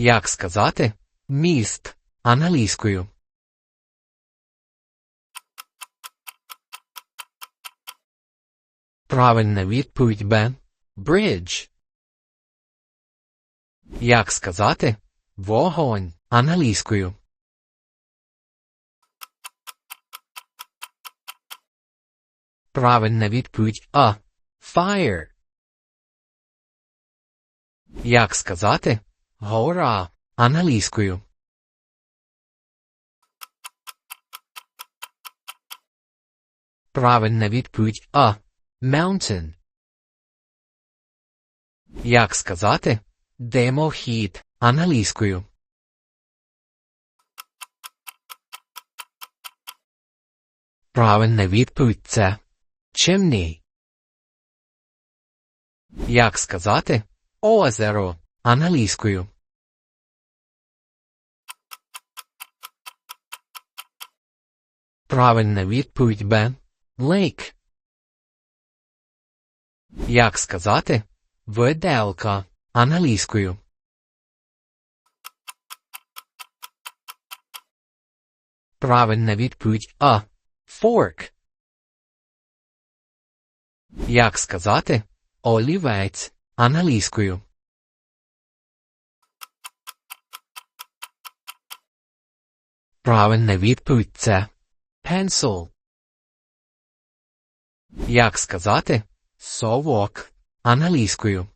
Як сказати міст англійською? Правильна відповідь Б. Bridge. Як сказати вогонь англійською? Правильна відповідь А. Fire. Як сказати гора англійською? Правильна відповідь А. Mountain. Як сказати димохід англійською? Правильна відповідь це chimney. Як сказати озеро англійською? Правильна відповідь Б. Lake. Як сказати виделка англійською? Правильна відповідь А. Fork. Як сказати олівець англійською? Правильна відповідь це pencil. Як сказати совок англійською?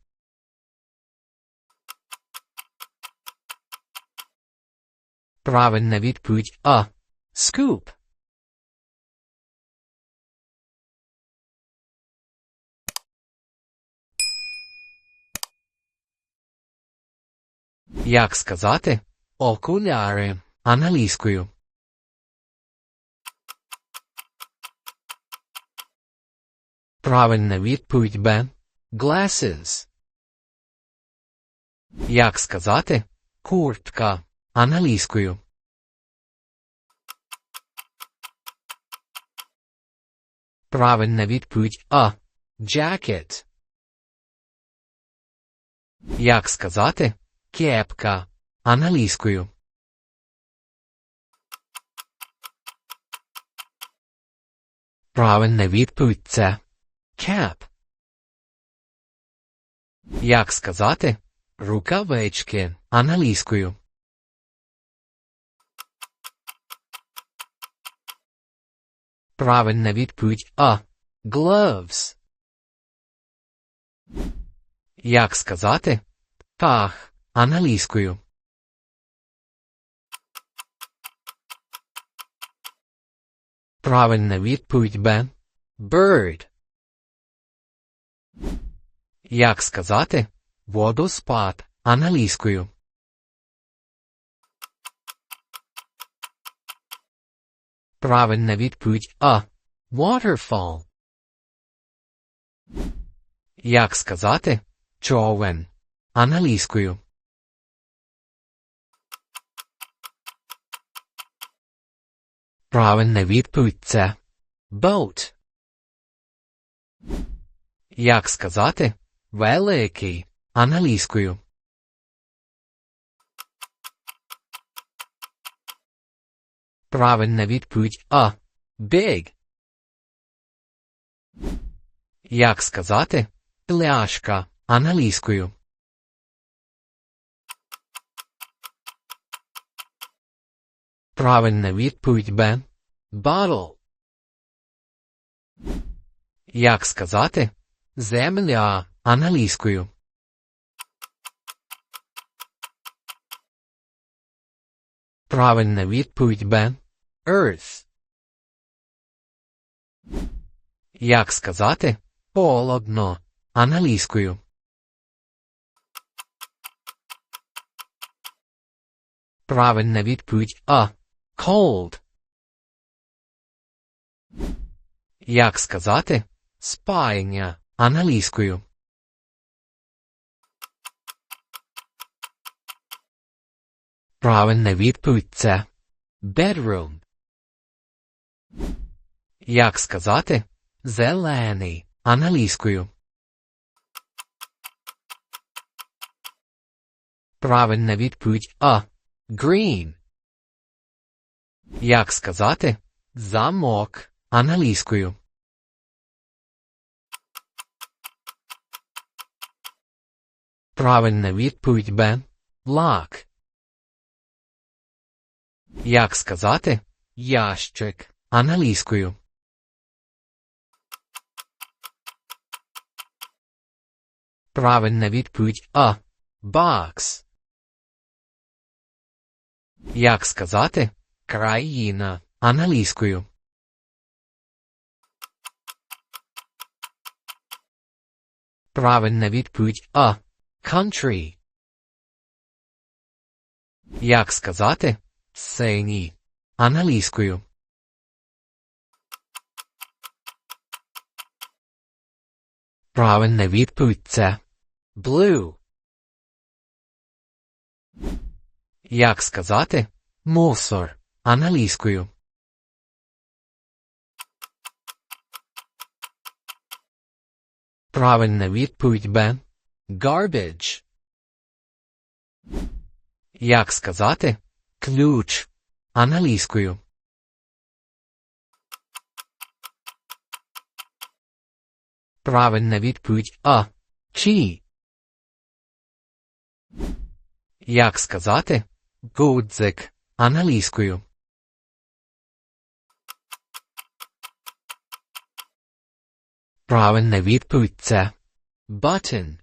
Правильна відповідь А. Scoop. Як сказати окуляри англійською? Правильна відповідь Б. Glasses. Як сказати куртка англійською? Правильна відповідь А. Jacket. Як сказати кепка англійською? Правильна відповідь це cap. Як сказати рукавички англійською? Правильна відповідь А. Gloves. Як сказати птах англійською? Правильна відповідь Б. Bird. Як сказати водоспад англійською? Правильна відповідь А. Waterfall. Як сказати човен англійською? Правильна відповідь це boat. Як сказати великий англійською? Правильна відповідь А. Big. Як сказати пляшка англійською? Правильна відповідь Б. Bottle. Як сказати земля англійською? Правильна відповідь Б. Earth. Як сказати холодно англійською? Правильна відповідь А. Cold. Як сказати спаяння англійською? Правильна відповідь це bedroom. Як сказати зелений англійською? Правильна відповідь А. Green. Як сказати замок англійською? Правильна відповідь Б. Лак. Як сказати ящик англійською? Правильна відповідь А. Бакс. Як сказати країна англійською? Правильна відповідь А. Country. Як сказати синій англійською? Правильна відповідь це blue. Як сказати мусор англійською? Правильна відповідь Б. Garbage. Як сказати ключ англійською? Правильна відповідь А. Key. Як сказати гудзик англійською? Правильна відповідь це button.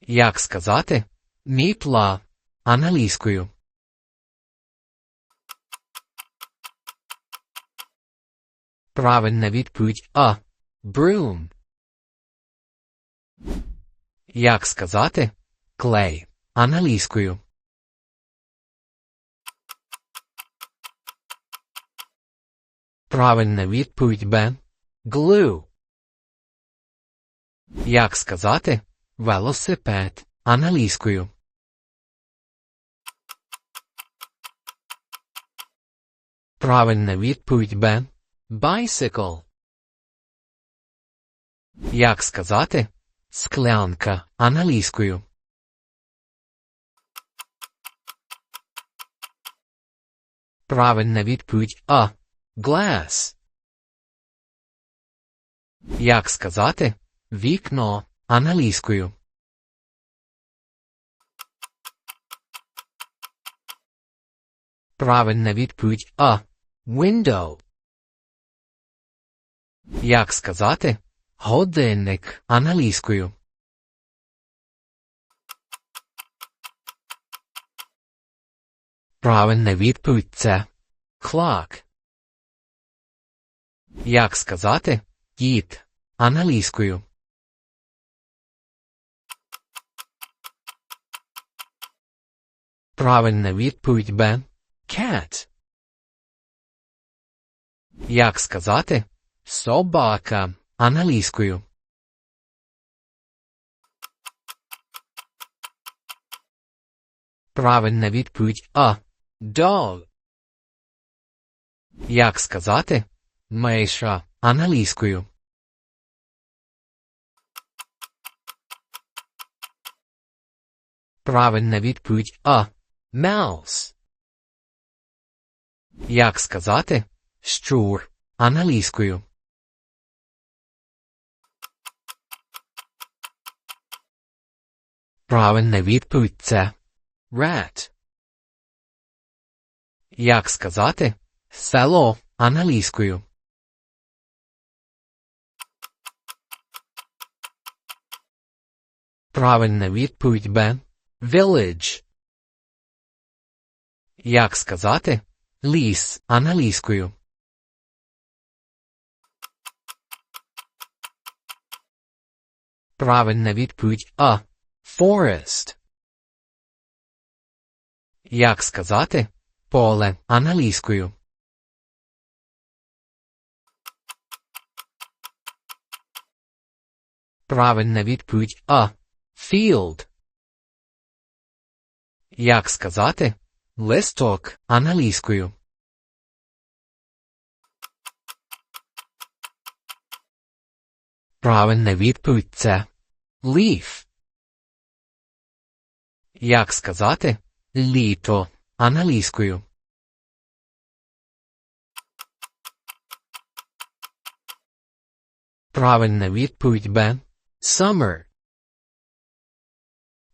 Як сказати мітла англійською? Правильна відповідь А. Broom. Як сказати клей англійською? Правильна відповідь Б. Glue. Як сказати велосипед англійською? Правильна відповідь Б. Bicycle. Як сказати склянка англійською? Правильна відповідь А. Glass. Як сказати вікно англійською? Правильна відповідь А. Window. Як сказати годинник англійською? Правильна відповідь це clock. Як сказати кіт англійською? Правильна відповідь Б. Cat. Як сказати собака англійською? Правильна відповідь А. Dog. Як сказати миша англійською? Правильна відповідь А. Mouse. Як сказати щур англійською? Правильна відповідь це rat. Як сказати село англійською? Правильна відповідь Б. Village. Як сказати ліс англійською? Правильна відповідь А. Forest. Як сказати поле англійською? Правильна відповідь А. Field. Як сказати листок англійською? Правильна відповідь це leaf. Як сказати літо англійською? Правильна відповідь Бен. Summer.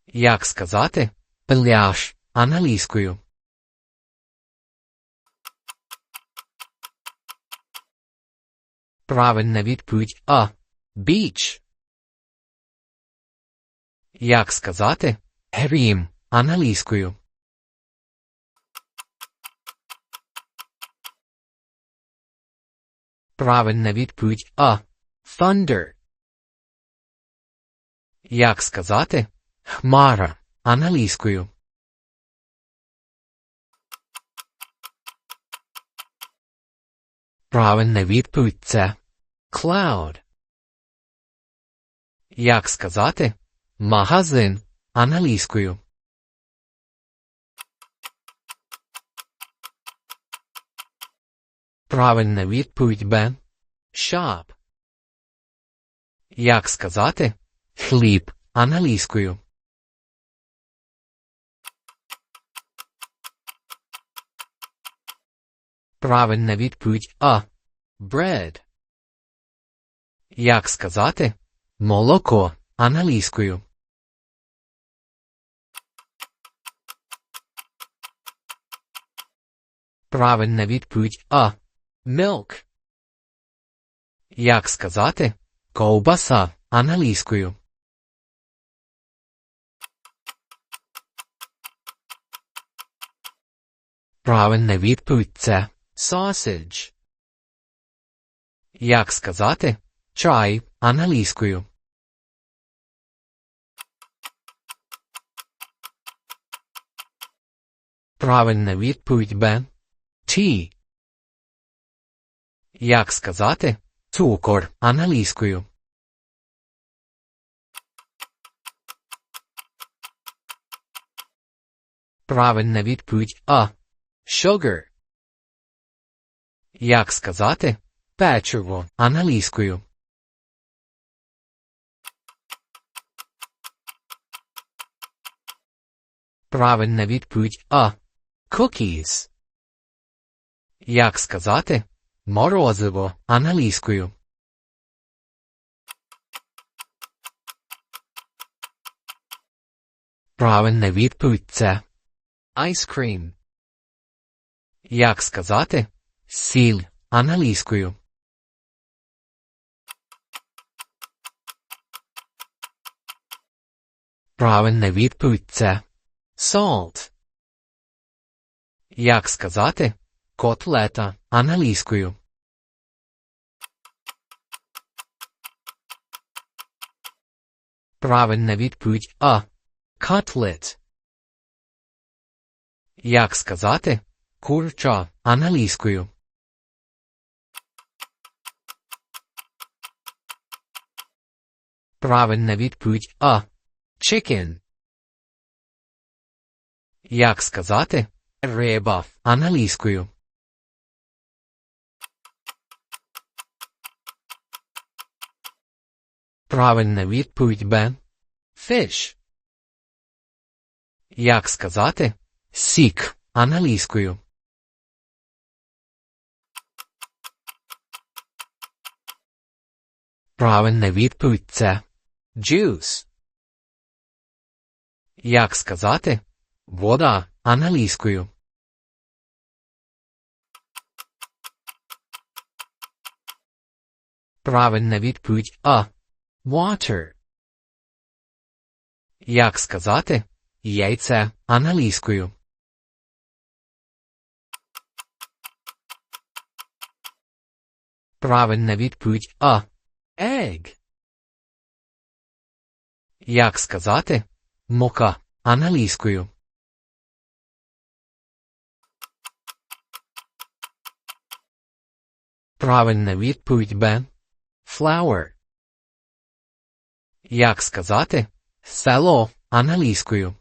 Як сказати пляж англійською? Правильна відповідь А. Beach. Як сказати грім англійською? Правильна відповідь А. Thunder. Як сказати хмара англійською? Правильна відповідь це cloud. Як сказати магазин англійською? Правильна відповідь Бен. Shop. Як сказати хліб англійською? Правильна відповідь А. Bread. Як сказати молоко англійською? Правильна відповідь А. Milk. Як сказати ковбаса англійською? Правильна відповідь це sausage. Як сказати чай англійською? Правильна відповідь Бен. Tea. Як сказати цукор англійською? Правильна відповідь А. Sugar. Як сказати печиво англійською? Правильна відповідь А. Cookies. Як сказати морозиво англійською? Правильна відповідь це ice cream. Як сказати сіль англійською? Правильна відповідь це salt. Як сказати котлета англійською? Правильна відповідь А. Cutlet. Як сказати курча англійською? Правильна відповідь А. Chicken. Як сказати риба англійською? Правильна відповідь Бен. Fish. Як сказати сік англійською? Правильна відповідь це juice. Як сказати вода англійською? Правильна відповідь А. Water. Як сказати яйце англійською? Правильна відповідь А. Egg. Як сказати мука англійською? Правильна відповідь Б. Flower. Як сказати село англійською?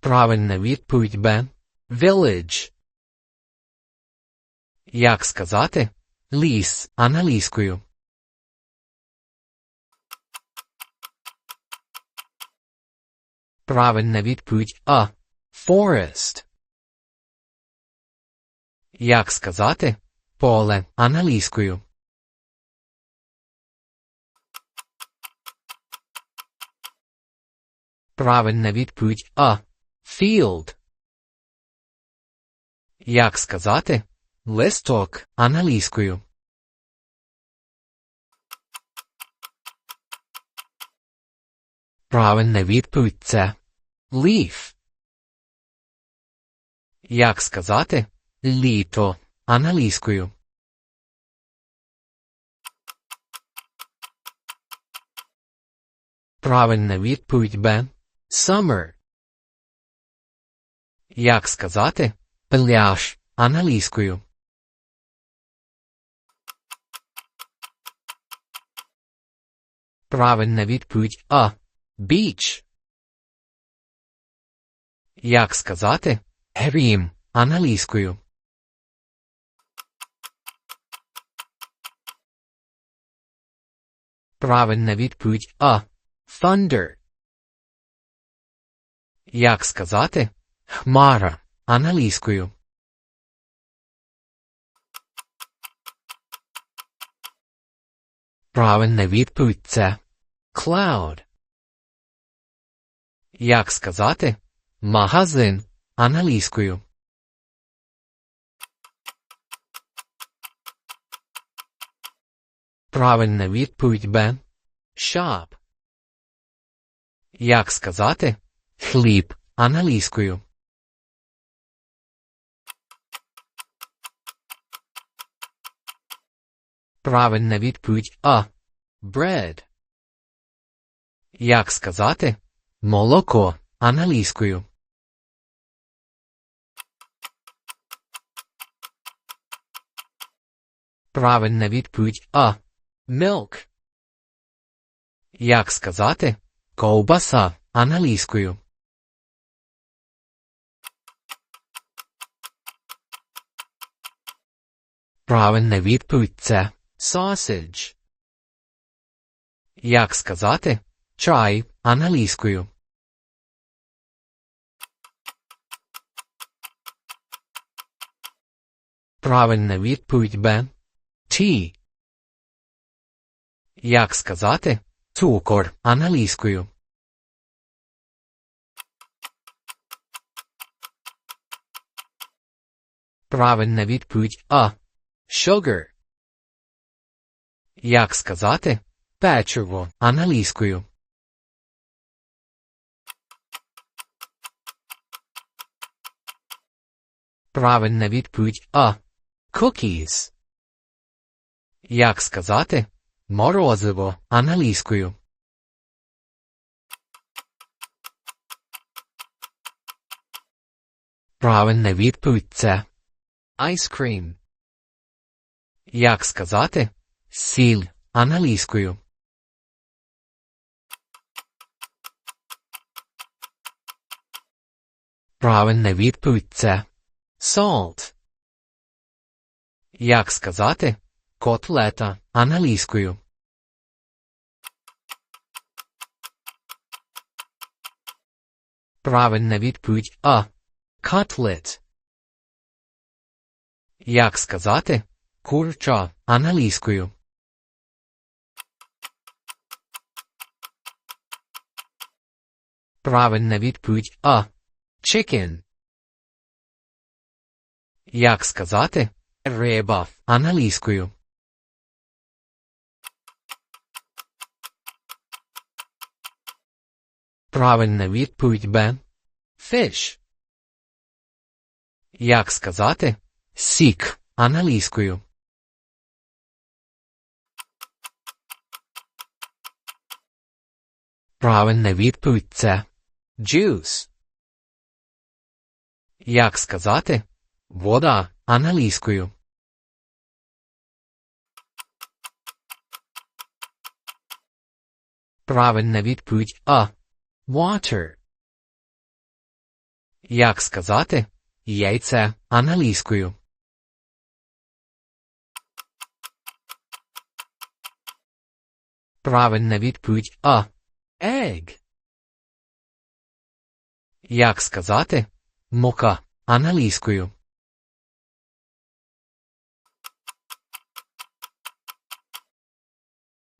Правильна відповідь Б. Village. Як сказати ліс англійською? Правильна відповідь А. Forest. Як сказати поле англійською? Правильна відповідь А. Field. Як сказати листок англійською? Правильна відповідь це leaf. Як сказати літо англійською? Правильна відповідь Б. Summer. Як сказати пляж англійською? Правильна відповідь А. Beach. Як сказати грім англійською? Правильна відповідь А. Thunder. Як сказати хмара англійською? Правильна відповідь це cloud. Як сказати магазин англійською? Правильна відповідь Б. Shop. Як сказати хліб англійською? Правильна відповідь А. Bread. Як сказати молоко англійською? Правильна відповідь А. Milk. Як сказати ковбаса англійською? Правильна відповідь це sausage. Як сказати чай англійською? Правильна відповідь Б. Tea. Як сказати цукор англійською? Правильна відповідь А. Sugar. Як сказати печиво англійською? Правильна відповідь А. Cookies. Як сказати морозиво англійською? Правильна відповідь це ice cream. Як сказати сіль англійською? Правильна відповідь це salt. Як сказати котлета англійською? Правильна відповідь А. Cutlet. Як сказати курча англійською? Правильна відповідь А. Chicken. Як сказати риба англійською? Правильна відповідь Б. Fish. Як сказати сік англійською? Правильна відповідь це juice. Як сказати вода англійською? Правильна відповідь А. Water. Як сказати яйце англійською? Правильна відповідь А. Egg. Як сказати? Мука англійською.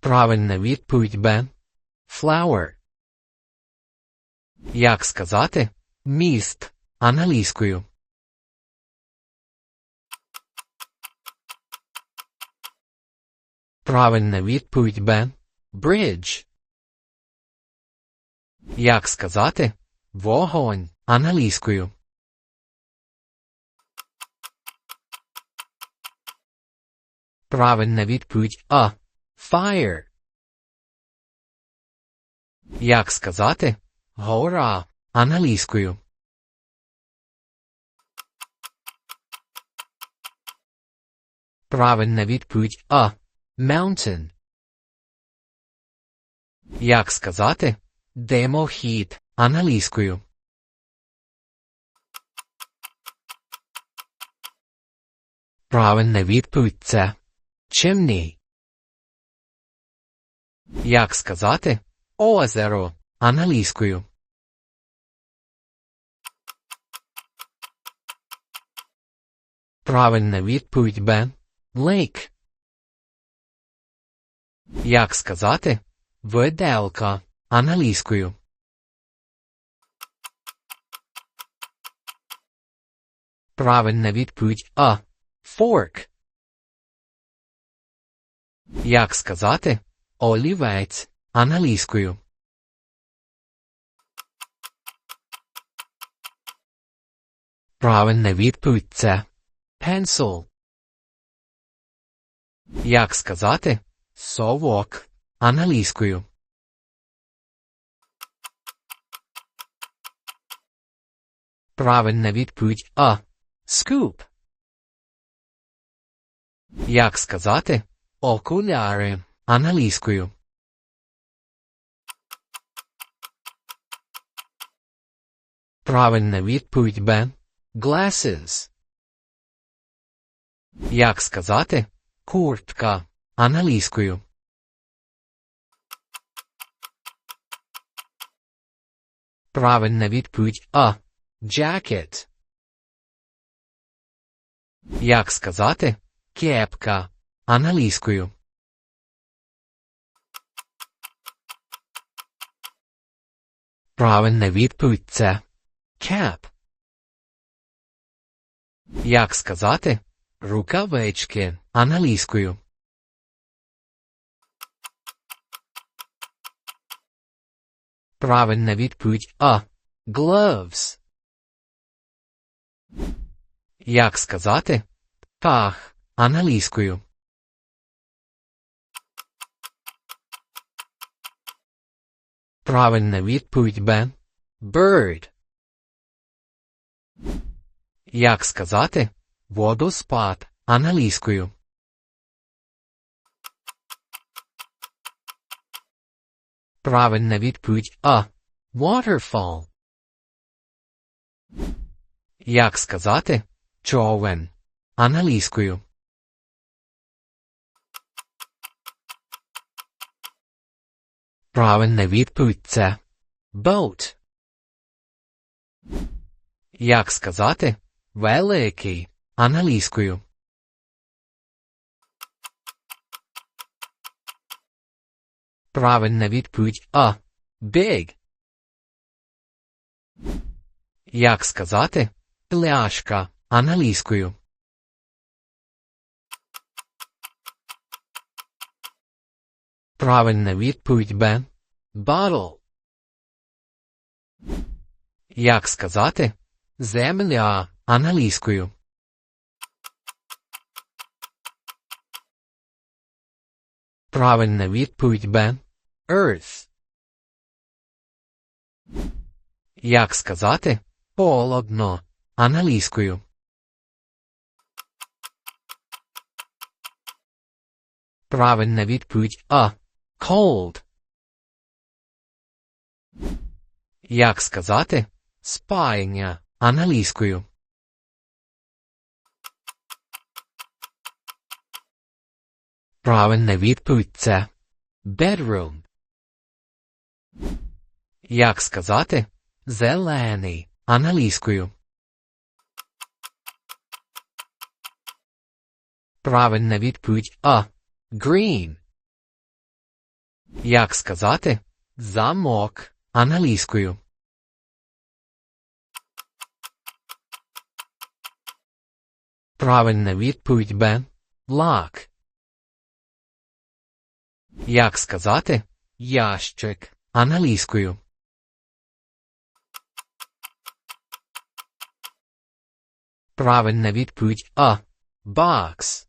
Правильна відповідь Бен. Flower. Як сказати? Міст англійською. Правильна відповідь Бен. Bridge. Як сказати? Вогонь англійською. Правильна відповідь А. Fire. Як сказати? Гора англійською. Правильна відповідь А. Mountain. Як сказати? Димохід англійською. Правильна відповідь це Chimney. Як сказати? Озеро англійською. Правильна відповідь Бен. Lake. Як сказати? Виделка англійською. Правильна відповідь А. Fork. Як сказати? Олівець англійською. Правильна відповідь це Pencil. Як сказати? Совок англійською. Правильна відповідь А. Scoop. Як сказати? Окуляри англійською. Правильна відповідь Бен. Glasses. Як сказати? Куртка англійською. Правильна відповідь А. Jacket. Як сказати? Кепка англійською. Правильна відповідь це Cap. Як сказати? Рукавички англійською. Правильна відповідь А. Gloves. Як сказати? Птах англійською. Правильна відповідь Бен. Bird. Як сказати? Водоспад англійською. Правильна відповідь А. Waterfall. Як сказати? Човен англійською. Правильна відповідь це boat. Як сказати? Великий англійською. Правильна відповідь А. Big. Як сказати? Пляшка англійською. Правильна відповідь Бен. Bottle. Як сказати? Земля англійською. Правильна відповідь Бен. Earth. Як сказати? Холодно англійською. Правильна відповідь А. Cold. Як сказати? Спаяння англійською. Правильна відповідь це bedroom. Як сказати? Зелений. Англійською. Правильна відповідь А. Green. Як сказати? Замок. Англійською. Правильна відповідь Б. Лак. Як сказати? Ящик. Англійською. Правильна відповідь А. Бакс.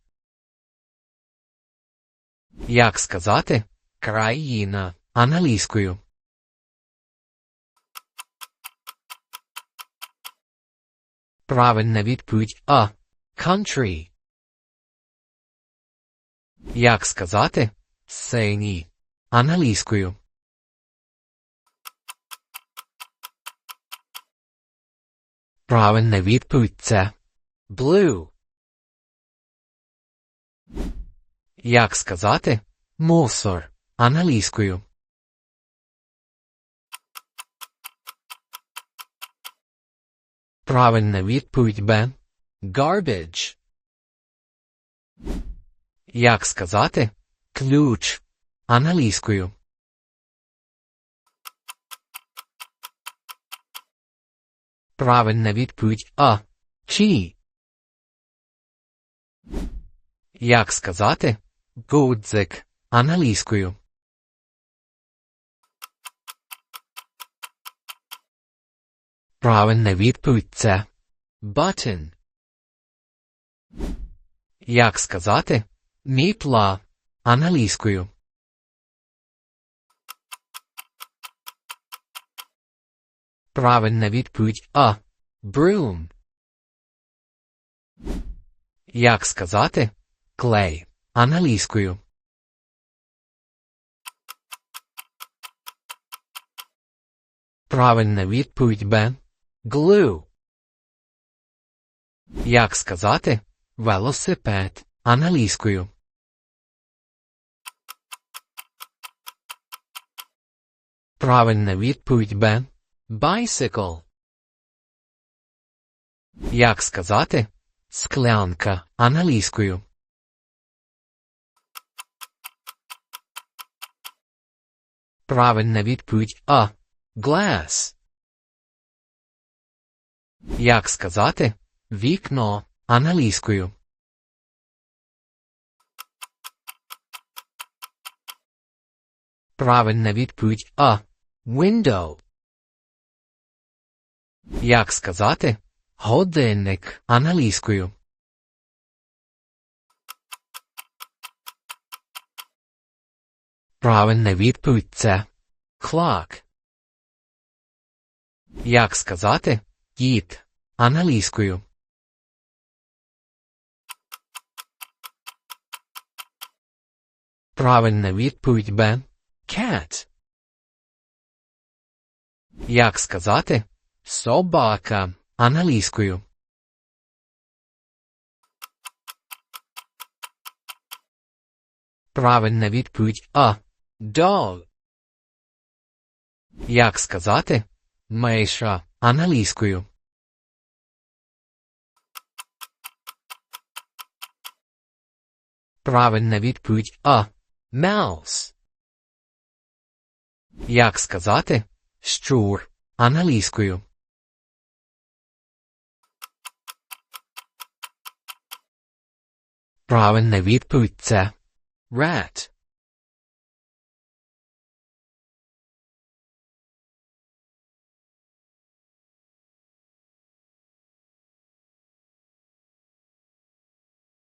Як сказати? Країна. Англійською. Правильна відповідь А. Country. Як сказати? Синій. Англійською. Правильна відповідь це Blue. Як сказати? Мусор. Англійською. Правильна відповідь Б. Garbage. Як сказати? Ключ. Англійською. Правильна відповідь А. Чи. Як сказати? Гудзик. Англійською. Правильна відповідь це Button. Як сказати? Мітла. Англійською. Правильна відповідь А. Broom. Як сказати? Клей. Англійською. Правильна відповідь Б. Glue. Як сказати? Велосипед. Англійською. Правильна відповідь Б. Bicycle. Як сказати? Склянка. Англійською. Правильна відповідь А. Glass. Як сказати? Вікно. Англійською. Правильна відповідь А. Window. Як сказати? Годинник. Англійською. Правильна відповідь це Clock. Як сказати? Кіт. Англійською. Правильна відповідь Б. Cat. Як сказати? Собака. Англійською. Правильна відповідь А. Dog. Як сказати? Мейша. Англійською. Правильна відповідь А. Mouse. Як сказати? Щур. Англійською. Правильна відповідь це Rat.